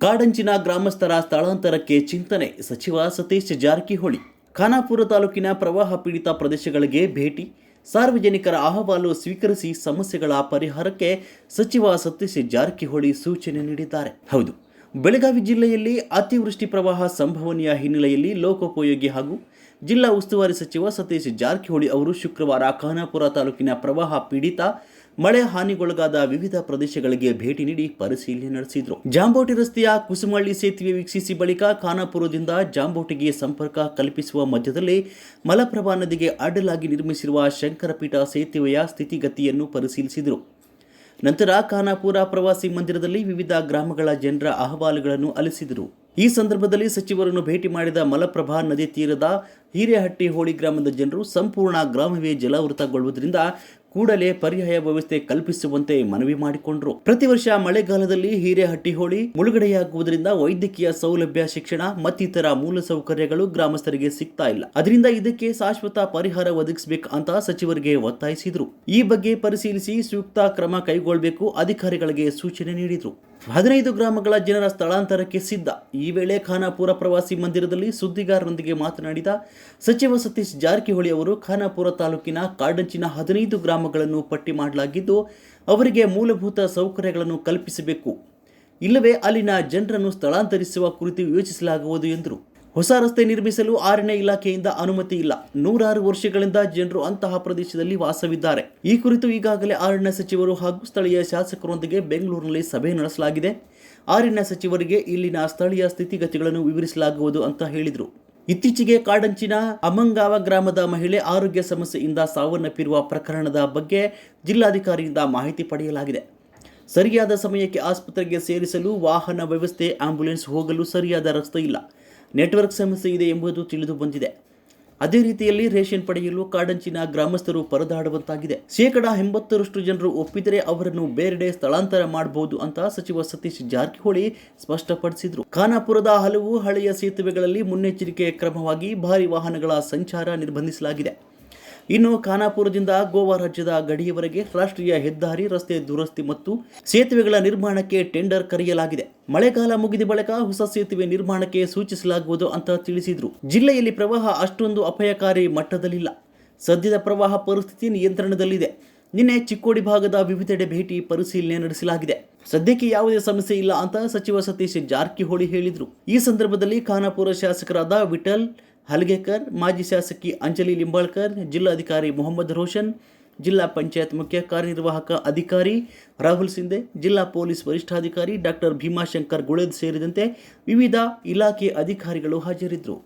ಕಾಡಂಚಿನ ಗ್ರಾಮಸ್ಥರ ಸ್ಥಳಾಂತರಕ್ಕೆ ಚಿಂತನೆ. ಸಚಿವ ಸತೀಶ್ ಜಾರಕಿಹೊಳಿ, ಖಾನಾಪುರ ತಾಲೂಕಿನ ಪ್ರವಾಹ ಪೀಡಿತ ಪ್ರದೇಶಗಳಿಗೆ ಭೇಟಿ. ಸಾರ್ವಜನಿಕರ ಅಹವಾಲು ಸ್ವೀಕರಿಸಿ ಸಮಸ್ಯೆಗಳ ಪರಿಹಾರಕ್ಕೆ ಸಚಿವ ಸತೀಶ್ ಜಾರಕಿಹೊಳಿ ಸೂಚನೆ ನೀಡಿದ್ದಾರೆ. ಹೌದು, ಬೆಳಗಾವಿ ಜಿಲ್ಲೆಯಲ್ಲಿ ಅತಿವೃಷ್ಟಿ ಪ್ರವಾಹ ಸಂಭವನೀಯ ಹಿನ್ನೆಲೆಯಲ್ಲಿ ಲೋಕೋಪಯೋಗಿ ಹಾಗೂ ಜಿಲ್ಲಾ ಉಸ್ತುವಾರಿ ಸಚಿವ ಸತೀಶ್ ಜಾರಕಿಹೊಳಿ ಅವರು ಶುಕ್ರವಾರ ಖಾನಾಪುರ ತಾಲೂಕಿನ ಪ್ರವಾಹ ಪೀಡಿತ ಮಳೆ ಹಾನಿಗೊಳಗಾದ ವಿವಿಧ ಪ್ರದೇಶಗಳಿಗೆ ಭೇಟಿ ನೀಡಿ ಪರಿಶೀಲನೆ ನಡೆಸಿದರು. ಜಾಂಬೋಟಿ ರಸ್ತೆಯ ಕುಸುಮಳ್ಳಿ ಸೇತುವೆ ವೀಕ್ಷಿಸಿ ಬಳಿಕ ಖಾನಾಪುರದಿಂದ ಜಾಂಬೋಟಿಗೆ ಸಂಪರ್ಕ ಕಲ್ಪಿಸುವ ಮಧ್ಯದಲ್ಲಿ ಮಲಪ್ರಭಾ ನದಿಗೆ ಅಡ್ಡಲಾಗಿ ನಿರ್ಮಿಸಿರುವ ಶಂಕರಪೀಠ ಸೇತುವೆಯ ಸ್ಥಿತಿಗತಿಯನ್ನು ಪರಿಶೀಲಿಸಿದರು. ನಂತರ ಖಾನಾಪುರ ಪ್ರವಾಸಿ ಮಂದಿರದಲ್ಲಿ ವಿವಿಧ ಗ್ರಾಮಗಳ ಜನರ ಅಹವಾಲುಗಳನ್ನು ಅಲಿಸಿದರು. ಈ ಸಂದರ್ಭದಲ್ಲಿ ಸಚಿವರನ್ನು ಭೇಟಿ ಮಾಡಿದ ಮಲಪ್ರಭಾ ನದಿ ತೀರದ ಹಿರೇಹಟ್ಟಿ ಹೋಳಿ ಗ್ರಾಮದ ಜನರು ಸಂಪೂರ್ಣ ಗ್ರಾಮವೇ ಜಲಾವೃತಗೊಳ್ಳುವುದರಿಂದ ಕೂಡಲೇ ಪರ್ಯಾಯ ವ್ಯವಸ್ಥೆ ಕಲ್ಪಿಸುವಂತೆ ಮನವಿ ಮಾಡಿಕೊಂಡರು. ಪ್ರತಿ ವರ್ಷ ಮಳೆಗಾಲದಲ್ಲಿ ಹಿರೇಹಟ್ಟಿ ಹೋಳಿ ಮುಳುಗಡೆಯಾಗುವುದರಿಂದ ವೈದ್ಯಕೀಯ ಸೌಲಭ್ಯ, ಶಿಕ್ಷಣ ಮತ್ತಿತರ ಮೂಲಸೌಕರ್ಯಗಳು ಗ್ರಾಮಸ್ಥರಿಗೆ ಸಿಗ್ತಾ ಇಲ್ಲ. ಅದರಿಂದ ಇದಕ್ಕೆ ಶಾಶ್ವತ ಪರಿಹಾರ ಒದಗಿಸಬೇಕು ಅಂತ ಸಚಿವರಿಗೆ ಒತ್ತಾಯಿಸಿದರು. ಈ ಬಗ್ಗೆ ಪರಿಶೀಲಿಸಿ ಸೂಕ್ತ ಕ್ರಮ ಕೈಗೊಳ್ಳಬೇಕು ಅಧಿಕಾರಿಗಳಿಗೆ ಸೂಚನೆ ನೀಡಿದರು. ಹದಿನೈದು ಗ್ರಾಮಗಳ ಜನರ ಸ್ಥಳಾಂತರಕ್ಕೆ ಸಿದ್ಧ. ಈ ವೇಳೆ ಖಾನಾಪುರ ಪ್ರವಾಸಿ ಮಂದಿರದಲ್ಲಿ ಸುದ್ದಿಗಾರರೊಂದಿಗೆ ಮಾತನಾಡಿದ ಸಚಿವ ಸತೀಶ್ ಜಾರಕಿಹೊಳಿ ಅವರು, ಖಾನಾಪುರ ತಾಲೂಕಿನ ಕಾಡಂಚಿನ ಹದಿನೈದು ಗ್ರಾಮಗಳನ್ನು ಪಟ್ಟಿ ಮಾಡಲಾಗಿದ್ದು, ಅವರಿಗೆ ಮೂಲಭೂತ ಸೌಕರ್ಯಗಳನ್ನು ಕಲ್ಪಿಸಬೇಕು. ಇಲ್ಲವೇ ಅಲ್ಲಿನ ಜನರನ್ನು ಸ್ಥಳಾಂತರಿಸುವ ಕುರಿತು ಯೋಚಿಸಲಾಗುವುದು ಎಂದರು. ಹೊಸ ರಸ್ತೆ ನಿರ್ಮಿಸಲು ಆರನೇ ಇಲಾಖೆಯಿಂದ ಅನುಮತಿ ಇಲ್ಲ. ನೂರಾರು ವರ್ಷಗಳಿಂದ ಜನರು ಅಂತಹ ಪ್ರದೇಶದಲ್ಲಿ ವಾಸವಿದ್ದಾರೆ. ಈ ಕುರಿತು ಈಗಾಗಲೇ ಅರಣ್ಯ ಸಚಿವರು ಹಾಗೂ ಸ್ಥಳೀಯ ಶಾಸಕರೊಂದಿಗೆ ಬೆಂಗಳೂರಿನಲ್ಲಿ ಸಭೆ ನಡೆಸಲಾಗಿದೆ. ಅರಣ್ಯ ಸಚಿವರಿಗೆ ಇಲ್ಲಿನ ಸ್ಥಳೀಯ ಸ್ಥಿತಿಗತಿಗಳನ್ನು ವಿವರಿಸಲಾಗುವುದು ಅಂತ ಹೇಳಿದರು. ಇತ್ತೀಚೆಗೆ ಕಾಡಂಚಿನ ಅಮಂಗಾವ ಗ್ರಾಮದ ಮಹಿಳೆ ಆರೋಗ್ಯ ಸಮಸ್ಯೆಯಿಂದ ಸಾವನ್ನಪ್ಪಿರುವ ಪ್ರಕರಣದ ಬಗ್ಗೆ ಜಿಲ್ಲಾಧಿಕಾರಿಯಿಂದ ಮಾಹಿತಿ ಪಡೆಯಲಾಗಿದೆ. ಸರಿಯಾದ ಸಮಯಕ್ಕೆ ಆಸ್ಪತ್ರೆಗೆ ಸೇರಿಸಲು ವಾಹನ ವ್ಯವಸ್ಥೆ ಆಂಬ್ಯುಲೆನ್ಸ್ ಹೋಗಲು ಸರಿಯಾದ ರಸ್ತೆ ಇಲ್ಲ. ನೆಟ್ವರ್ಕ್ ಸಮಸ್ಯೆ ಇದೆ ಎಂಬುದು ತಿಳಿದು ಬಂದಿದೆ. ಅದೇ ರೀತಿಯಲ್ಲಿ ರೇಷನ್ ಪಡೆಯಲು ಕಾಡಂಚಿನ ಗ್ರಾಮಸ್ಥರು ಪರದಾಡುವಂತಾಗಿದೆ. ಶೇಕಡ ಎಂಬತ್ತರಷ್ಟು ಜನರು ಒಪ್ಪಿದರೆ ಅವರನ್ನು ಬೇರೆಡೆ ಸ್ಥಳಾಂತರ ಮಾಡಬಹುದು ಅಂತ ಸಚಿವ ಸತೀಶ್ ಜಾರಕಿಹೊಳಿ ಸ್ಪಷ್ಟಪಡಿಸಿದರು. ಖಾನಾಪುರದ ಹಲವು ಹಳೆಯ ಸೇತುವೆಗಳಲ್ಲಿ ಮುನ್ನೆಚ್ಚರಿಕೆ ಕ್ರಮವಾಗಿ ಭಾರಿ ವಾಹನಗಳ ಸಂಚಾರ ನಿರ್ಬಂಧಿಸಲಾಗಿದೆ. ಇನ್ನು ಖಾನಾಪುರದಿಂದ ಗೋವಾ ರಾಜ್ಯದ ಗಡಿಯವರೆಗೆ ರಾಷ್ಟ್ರೀಯ ಹೆದ್ದಾರಿ, ರಸ್ತೆ ದುರಸ್ತಿ ಮತ್ತು ಸೇತುವೆಗಳ ನಿರ್ಮಾಣಕ್ಕೆ ಟೆಂಡರ್ ಕರೆಯಲಾಗಿದೆ. ಮಳೆಗಾಲ ಮುಗಿದ ಬಳಿಕ ಹೊಸ ಸೇತುವೆ ನಿರ್ಮಾಣಕ್ಕೆ ಸೂಚಿಸಲಾಗುವುದು ಅಂತ ತಿಳಿಸಿದರು. ಜಿಲ್ಲೆಯಲ್ಲಿ ಪ್ರವಾಹ ಅಷ್ಟೊಂದು ಅಪಾಯಕಾರಿ ಮಟ್ಟದಲ್ಲಿಲ್ಲ. ಸದ್ಯದ ಪ್ರವಾಹ ಪರಿಸ್ಥಿತಿ ನಿಯಂತ್ರಣದಲ್ಲಿದೆ. ನಿನ್ನೆ ಚಿಕ್ಕೋಡಿ ಭಾಗದ ವಿವಿಧೆಡೆ ಭೇಟಿ ಪರಿಶೀಲನೆ ನಡೆಸಲಾಗಿದೆ. ಸದ್ಯಕ್ಕೆ ಯಾವುದೇ ಸಮಸ್ಯೆ ಇಲ್ಲ ಅಂತ ಸಚಿವ ಸತೀಶ್ ಜಾರಕಿಹೊಳಿ ಹೇಳಿದರು. ಈ ಸಂದರ್ಭದಲ್ಲಿ ಖಾನಾಪುರ ಶಾಸಕರಾದ ವಿಠಲ್ ಹಲ್ಗೇಕರ್, ಮಾಜಿ ಶಾಸಕಿ ಅಂಜಲಿ ಲಿಂಬಾಳ್ಕರ್, ಜಿಲ್ಲಾಧಿಕಾರಿ ಮೊಹಮ್ಮದ್ ರೋಷನ್, ಜಿಲ್ಲಾ ಪಂಚಾಯತ್ ಮುಖ್ಯ ಕಾರ್ಯನಿರ್ವಾಹಕ ಅಧಿಕಾರಿ ರಾಹುಲ್ ಸಿಂಧೆ, ಜಿಲ್ಲಾ ಪೊಲೀಸ್ ವರಿಷ್ಠಾಧಿಕಾರಿ ಡಾಕ್ಟರ್ ಭೀಮಾಶಂಕರ್ ಗುಳೇದ್ ಸೇರಿದಂತೆ ವಿವಿಧ ಇಲಾಖೆ ಅಧಿಕಾರಿಗಳು ಹಾಜರಿದ್ದರು.